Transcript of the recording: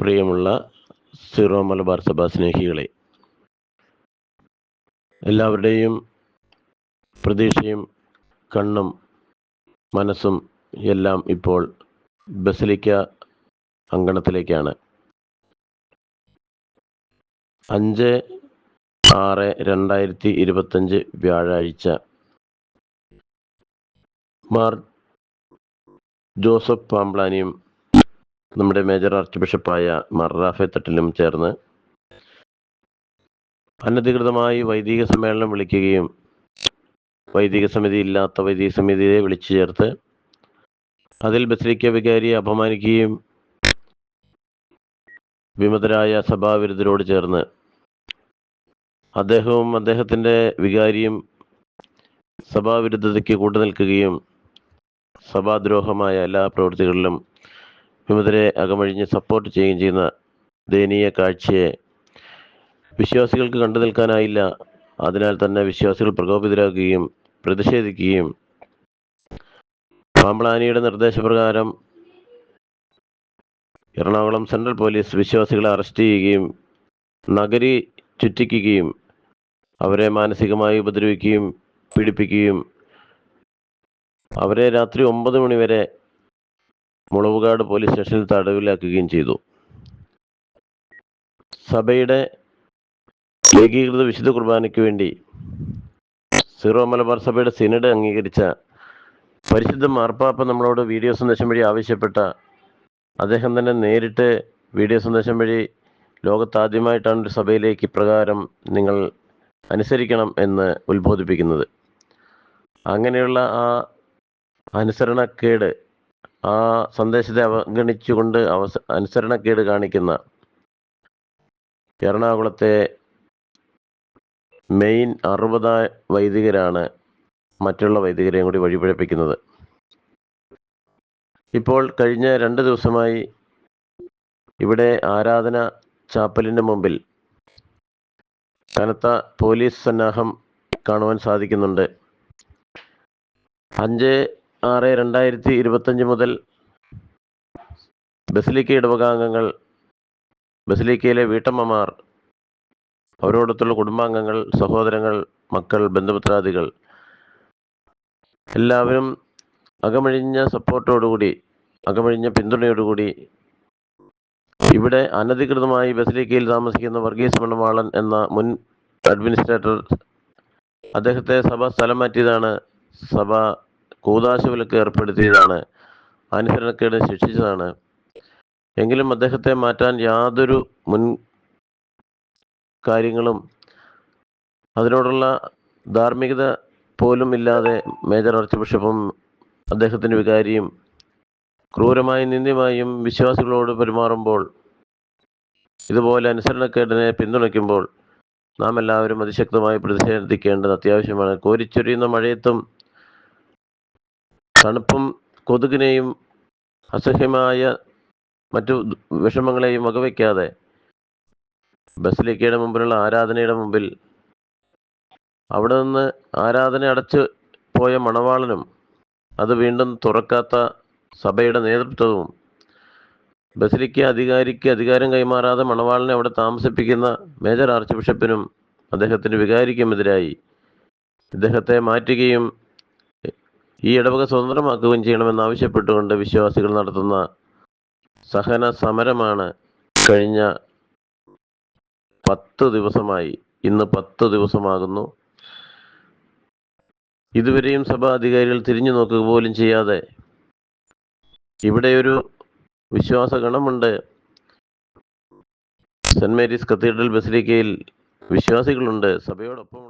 പ്രിയമുള്ള സിറോ മലബാർ സഭ സ്നേഹികളെ എല്ലാവരുടെയും പ്രതീക്ഷയും കണ്ണും മനസ്സും എല്ലാം ഇപ്പോൾ ബസലിക്ക അങ്കണത്തിലേക്കാണ്. അഞ്ച് ആറ് രണ്ടായിരത്തി ഇരുപത്തഞ്ച് വ്യാഴാഴ്ച മാർ ജോസഫ് പാമ്പ്ലാനിയും നമ്മുടെ മേജർ ആർച്ച് ബിഷപ്പായ മാർ തട്ടിലും ചേർന്ന് അനധികൃതമായി വൈദിക സമ്മേളനം വിളിക്കുകയും വൈദിക സമിതി ഇല്ലാത്ത വൈദിക സമിതിയെ വിളിച്ചു ചേർത്ത് അതിൽ ബസലിക്ക വികാരിയെ അപമാനിക്കുകയും വിമതരായ സഭാവിരുദ്ധരോട് ചേർന്ന് അദ്ദേഹവും അദ്ദേഹത്തിന്റെ വികാരിയും സഭാവിരുദ്ധതയ്ക്ക് കൂട്ടുനിൽക്കുകയും സഭാദ്രോഹമായ എല്ലാ പ്രവൃത്തികളിലും വിമതരെ അകമഴിഞ്ഞ് സപ്പോർട്ട് ചെയ്യുകയും ചെയ്യുന്ന ദയനീയ കാഴ്ചയെ വിശ്വാസികൾക്ക് കണ്ടു നിൽക്കാനായില്ല. അതിനാൽ തന്നെ വിശ്വാസികൾ പ്രകോപിതരാകുകയും പ്രതിഷേധിക്കുകയും പാമ്പളാനിയുടെ നിർദ്ദേശപ്രകാരം എറണാകുളം സെൻട്രൽ പോലീസ് വിശ്വാസികളെ അറസ്റ്റ് ചെയ്യുകയും നഗരി ചുറ്റിക്കുകയും അവരെ മാനസികമായി ഉപദ്രവിക്കുകയും പീഡിപ്പിക്കുകയും അവരെ രാത്രി ഒമ്പത് മണിവരെ മുളവുകാട് പോലീസ് സ്റ്റേഷനിൽ തടവിലാക്കുകയും ചെയ്തു. സഭയുടെ ഏകീകൃത വിശുദ്ധ കുർബാനയ്ക്ക് വേണ്ടി സീറോ മലബാർ സഭയുടെ സിനഡ് അംഗീകരിച്ച പരിശുദ്ധ മാർപ്പാപ്പ നമ്മളോട് വീഡിയോ സന്ദേശം വഴി ആവശ്യപ്പെട്ട അദ്ദേഹം തന്നെ നേരിട്ട് വീഡിയോ സന്ദേശം വഴി ലോകത്താദ്യമായിട്ടാണ് ഒരു സഭയിലേക്ക് ഇപ്രകാരം നിങ്ങൾ അനുസരിക്കണം എന്ന് ഉത്ബോധിപ്പിക്കുന്നത്. അങ്ങനെയുള്ള ആ അനുസരണക്കേട് ആ സന്ദേശത്തെ അവഗണിച്ചുകൊണ്ട് അവസ അനുസരണക്കേട് കാണിക്കുന്ന എറണാകുളത്തെ മെയിൻ അറുപത വൈദികരാണ് മറ്റുള്ള വൈദികരെയും കൂടി വഴിപിഴപ്പിക്കുന്നത്. ഇപ്പോൾ കഴിഞ്ഞ രണ്ട് ദിവസമായി ഇവിടെ ആരാധന ചാപ്പലിന്റെ മുമ്പിൽ കനത്ത പോലീസ് സന്നാഹം കാണുവാൻ സാധിക്കുന്നുണ്ട്. അഞ്ച് ആറ് രണ്ടായിരത്തി ഇരുപത്തഞ്ച് മുതൽ ബസിലിക്ക ഇടവകാംഗങ്ങൾ ബസിലിക്കയിലെ വീട്ടമ്മമാർ അവരോടൊത്തുള്ള കുടുംബാംഗങ്ങൾ സഹോദരങ്ങൾ മക്കൾ ബന്ധുമിത്രാദികൾ എല്ലാവരും അകമഴിഞ്ഞ സപ്പോർട്ടോടുകൂടി അകമഴിഞ്ഞ പിന്തുണയോടുകൂടി ഇവിടെ അനധികൃതമായി ബസിലിക്കയിൽ താമസിക്കുന്ന വർഗീസ് മണവാളൻ എന്ന മുൻ അഡ്മിനിസ്ട്രേറ്റർ അദ്ദേഹത്തെ സഭ സ്ഥലം മാറ്റിയതാണ് സഭ കൂതാശ വിലക്ക് ഏർപ്പെടുത്തിയതാണ്. അനുസരണക്കേട് ശിക്ഷിച്ചതാണ്. എങ്കിലും അദ്ദേഹത്തെ മാറ്റാൻ യാതൊരു മുൻ കാര്യങ്ങളും അതിനോടുള്ള ധാർമ്മികത പോലും ഇല്ലാതെ മേജർ ആർച്ച് ബിഷപ്പും അദ്ദേഹത്തിന്റെ വികാരിയും ക്രൂരമായി നിന്ദ്യമായും വിശ്വാസികളോട് പെരുമാറുമ്പോൾ ഇതുപോലെ അനുസരണക്കേടിനെ പിന്തുണയ്ക്കുമ്പോൾ നാം എല്ലാവരും അതിശക്തമായി പ്രതിഷേധിക്കേണ്ടത് അത്യാവശ്യമാണ്. കോരിച്ചൊരിയുന്ന മഴയത്തും തണുപ്പും കൊതുകിനെയും അസഹ്യമായ മറ്റു വിഷമങ്ങളെയും വകവയ്ക്കാതെ ബസിലിക്കയുടെ മുമ്പിലുള്ള ആരാധനയുടെ മുമ്പിൽ അവിടെ നിന്ന് ആരാധന അടച്ച് പോയ മണവാളനും അത് വീണ്ടും തുറക്കാത്ത സഭയുടെ നേതൃത്വവും ബസിലിക്ക അധികാരിക്ക് അധികാരം കൈമാറാതെ മണവാളിനെ അവിടെ താമസിപ്പിക്കുന്ന മേജർ ആർച്ച് ബിഷപ്പിനും അദ്ദേഹത്തിന്റെ വികാരിക്കുമെതിരായി ഇദ്ദേഹത്തെ മാറ്റുകയും ഈ ഇടവക സ്വതന്ത്രമാക്കുകയും ചെയ്യണമെന്ന് ആവശ്യപ്പെട്ടുകൊണ്ട് വിശ്വാസികൾ നടത്തുന്ന സഹന സമരമാണ് കഴിഞ്ഞ പത്ത് ദിവസമായി. ഇന്ന് പത്ത് ദിവസമാകുന്നു. ഇതുവരെയും സഭാ അധികാരികൾ തിരിഞ്ഞു നോക്കുക പോലും ചെയ്യാതെ ഇവിടെ ഒരു വിശ്വാസ ഗണമുണ്ട്. സെന്റ് മേരീസ് കത്തീഡ്രൽ ബസിലിക്കയിൽ വിശ്വാസികളുണ്ട്. സഭയോടൊപ്പം